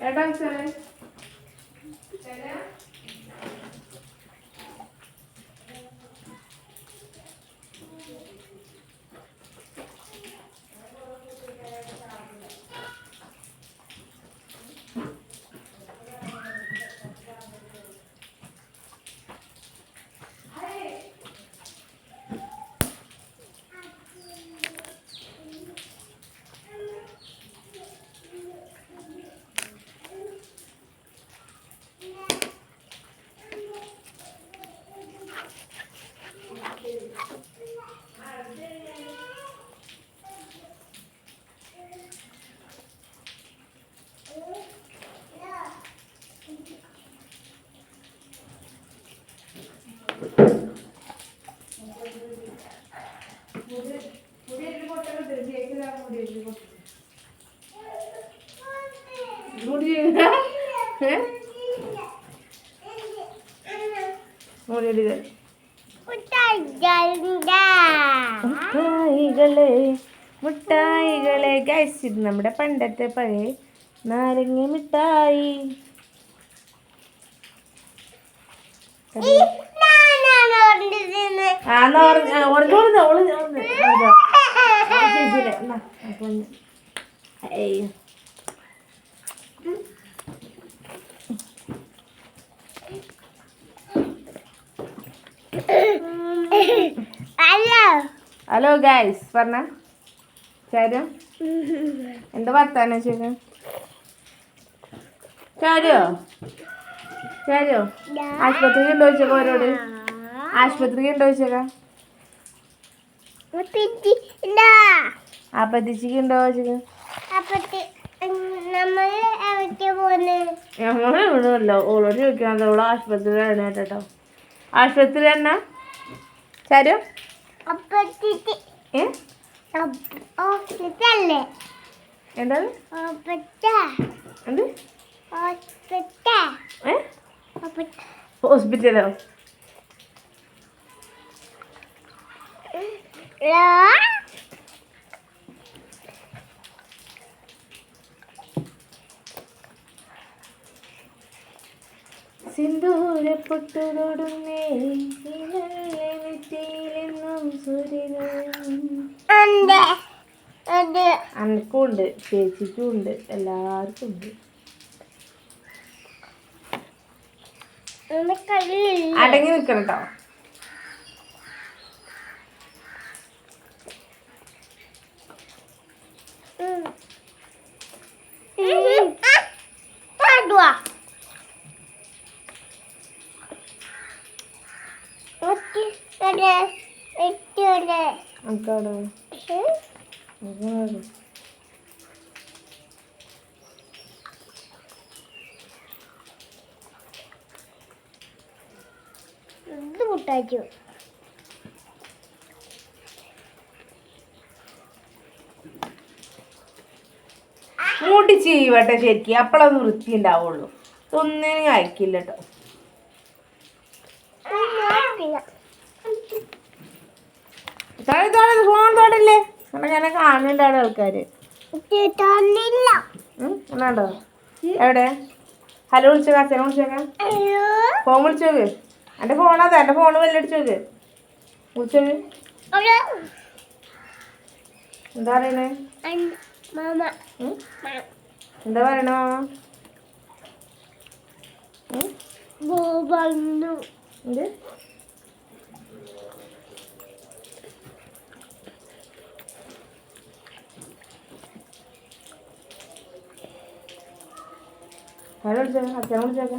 ಎಡ ಸರಿ ಎಡ മുട്ടായികളെ മുട്ടായികളെ ഗൈസ് ഇത് നമ്മുടെ പണ്ടത്തെ പഴയ നാരങ്ങ മിഠായി. ആ ഓറഞ്ച് അതാ. ആ, ചേച്ചിയില്ലേ? എന്നാ, അപ്പൊ ഒന്ന്. ഏയ്. ഹലോ ഹലോ ഗൈസ് പറഞ്ഞ. ചാരു. എന്താ വർത്താനം ചേച്ചി ചാരിയോ ചാരിയോ ആശുപത്രിക്ക് ഉണ്ടോ ചോദിച്ചേക്ക അവരോട്? ആശുപത്രിക്ക് ഉണ്ടോ ചോദിച്ചേക്ക? ആപ്പത്തിച്ചിക്ക് ഉണ്ടോ ചോദിച്ചേക്ക അപ്പത്തെ നമ്മൾ എവിടേക്ക് പോന്ന് ഞങ്ങൾ ഇവിടെയല്ലോ ഓളോട് ചോദിക്കാൻ ഓൾ ആശുപത്രിയിലാണ് കേട്ടോ ആശുപത്രി തന്നെ ചാരു? എന്ത്? ഹോസ്പിറ്റലോ? പൊട്ടുതൊടുന്നേ ഉണ്ട് അത് അനക്കും ഉണ്ട് ചേച്ചിക്കും ഉണ്ട് എല്ലാവർക്കും ഉണ്ട് അടങ്ങി നിൽക്കണം കേട്ടോ ഇത് മുട്ടാച്ചു മൂട്ടി ചെയ്യട്ടെ ശരിക്കും. അപ്പോഴത് വൃത്തി ഉണ്ടാവുള്ളൂ ഒന്നിനും അയക്കില്ല കേട്ടോ ഫോൺ തൊടല്ലേ അവിടെ ഞാൻ കാണുന്നുണ്ട് അവിടെ ആൾക്കാര് എന്നാണ്ടോ? എവിടെ? ഹലോ വിളിച്ചേക്കാം അച്ഛനെ വിളിച്ചോക്കാം ഫോൺ വിളിച്ചോക്ക് എന്റെ ഫോണാ എന്റെ ഫോണ് വെല്ലടിച്ചോക്ക് വിളിച്ചോക്ക് എന്താ പറയണേ? എന്താ പറയണ മാമ? ഹലോ വിളിച്ചോക്ക് അച്ഛനെ വിളിച്ചോക്കെ.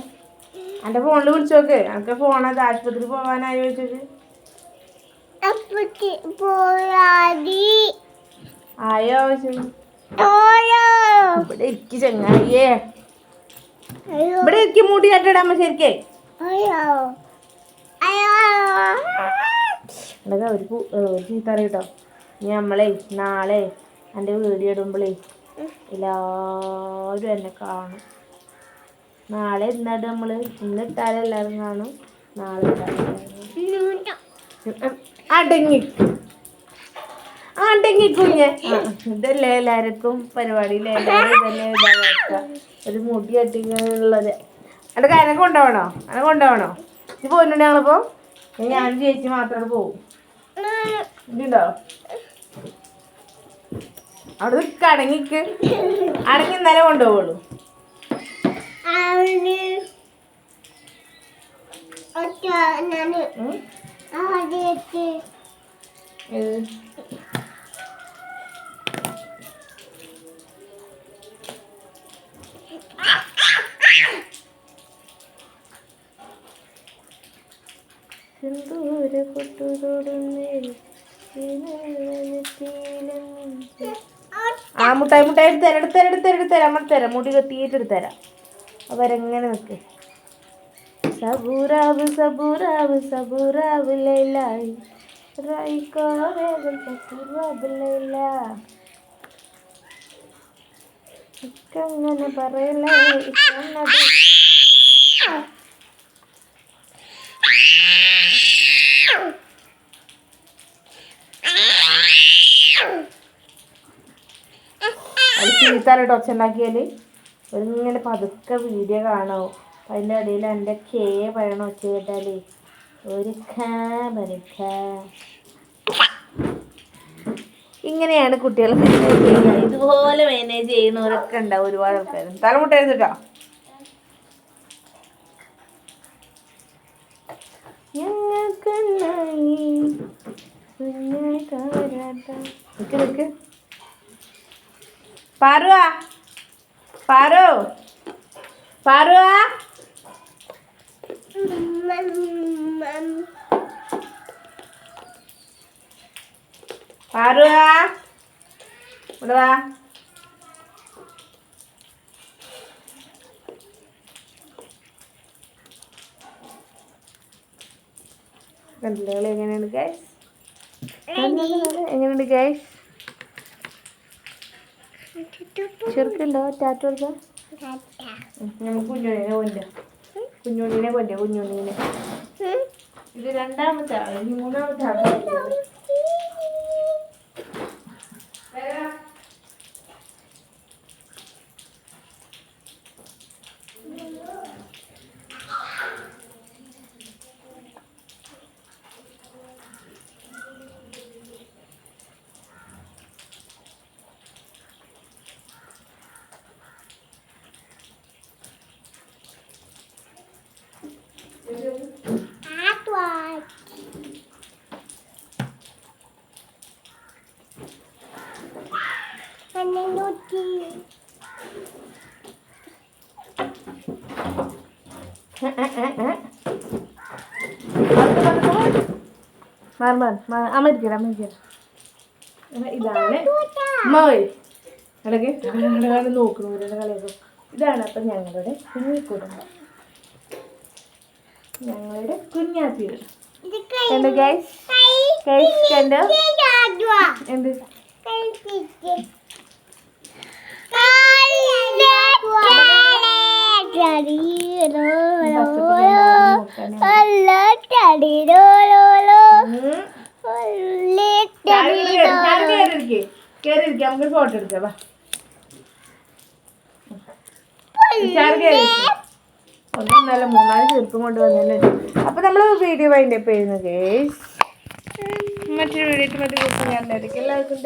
എന്റെ ഫോണിൽ വിളിച്ചോക്ക് എനിക്ക് ഫോണത് ആശുപത്രി പോകാനായി ചോദിച്ചത്? ആയോ ഇവിടെ ഇരിക്ക് ചങ്ങായിയേ. ഇവിടെ ഇരിക്ക് മൂടി കട്ടിടാമ ശരിക്കേ. അയ്യോ. എന്താ ഒരു ചീത്ത അറിയട്ടോ ഇനി നമ്മളെ നാളെ എന്റെ വീഡിയോ ഇടുമ്പോളേ എല്ലാവരും എന്നെ കാണും. നാളെ ഇന്നിട്ട് നമ്മൾ ഇന്ന് ഇട്ടാലും എല്ലാവരും കാണും. നാളെ അടങ്ങി. മാണ്ടെങ്കി കുഞ്ഞ്. ഇതല്ലേ എല്ലാവർക്കും പരിപാടിയിലെ ഒരു മുടി കെട്ടിങ്ങനുള്ളത് എന്റെ കാര്യം കൊണ്ടുപോകണോ? അങ്ങനെ കൊണ്ടുപോകണോ? ഇത് പോകുന്നുണ്ട് ഞങ്ങളിപ്പോ? ഞാൻ ചേച്ചി മാത്രം പോവും. ഇതുണ്ടോ അവിടെ അടങ്ങിക്ക്. അടങ്ങി ഇന്നലെ കൊണ്ടുപോകുള്ളൂ സിന്ദൂര പൊട്ടുതൊടുന്നേ ആ മുട്ടായി മുട്ടായി എടുത്തരാം എടുത്തരാം എടുത്തരാം എടുത്തരാം അമ്മ തരാം മുടി കത്തിയിട്ട് എടുത്തരാം അവരെങ്ങനെ നിൽക്ക് സബൂറാവ് സബൂറാവ് സബൂറാവ് ലൈലായി റൈക്കോ ഇക്കങ്ങനെ പറയലേ ഇക്കന്നത് അത് ചീത്താനായിട്ട് ഒച്ച ഒരിങ്ങനെ പതുക്കെ വീഡിയോ കാണാവും അതിന്റെ ഇടയിൽ എന്റെ കേ പറയണ കേട്ടാൽ ഒരു ഖാ ഇങ്ങനെയാണ് കുട്ടികൾ ഇതുപോലെ മാനേജ് ചെയ്യുന്നവരൊക്കെ ഉണ്ടാവും ഒരുപാട് ആൾക്കാർ തലമുട്ടായിരുന്നു കേട്ടോ ഞങ്ങൾക്കുണ്ടായി പാറു. പാറു പാറു ഇവിടെ വാ. കണ്ടില്ലേ എങ്ങനെയുണ്ട് ഗൈസ് എങ്ങനെയുണ്ട് ഗൈസ് ചെറുക്കുണ്ടോ? ടാറ്റ കൊടുക്കാം നമുക്ക് കുഞ്ഞുണ്ണിനെ കൊല്ല. കുഞ്ഞുണ്ണിനെ കൊല്ല കുഞ്ഞുണ്ണിനെ. ഇത് രണ്ടാമത്തെ ആൾ മൂന്നാമത്തെ ആൾ. മാറി മാർ മാറി അമരിക്കട അമരിക്കട ഇതാണ് മോയ് ഇടയ്ക്ക് ഇവരുടെ കളിയൊക്കെ ഇതാണ് അപ്പം ഞങ്ങളുടെ കുഞ്ഞിക്കുടുംബം ഞങ്ങളുടെ കുഞ്ഞാത്തികൾ കണ്ടോ ഗൈസ് ഗൈസ് കണ്ടോ എന്ത് ഉം. മൂന്നാൽ ചെറുപ്പം കൊണ്ട് വന്നിട്ടുണ്ട് അപ്പൊ നമ്മൾ വീഡിയോ വൈൻഡപ്പ് ചെയ്യുന്നു ഗേസ് മറ്റൊരു വീഡിയോ മറ്റു ഞാൻ എല്ലാവർക്കും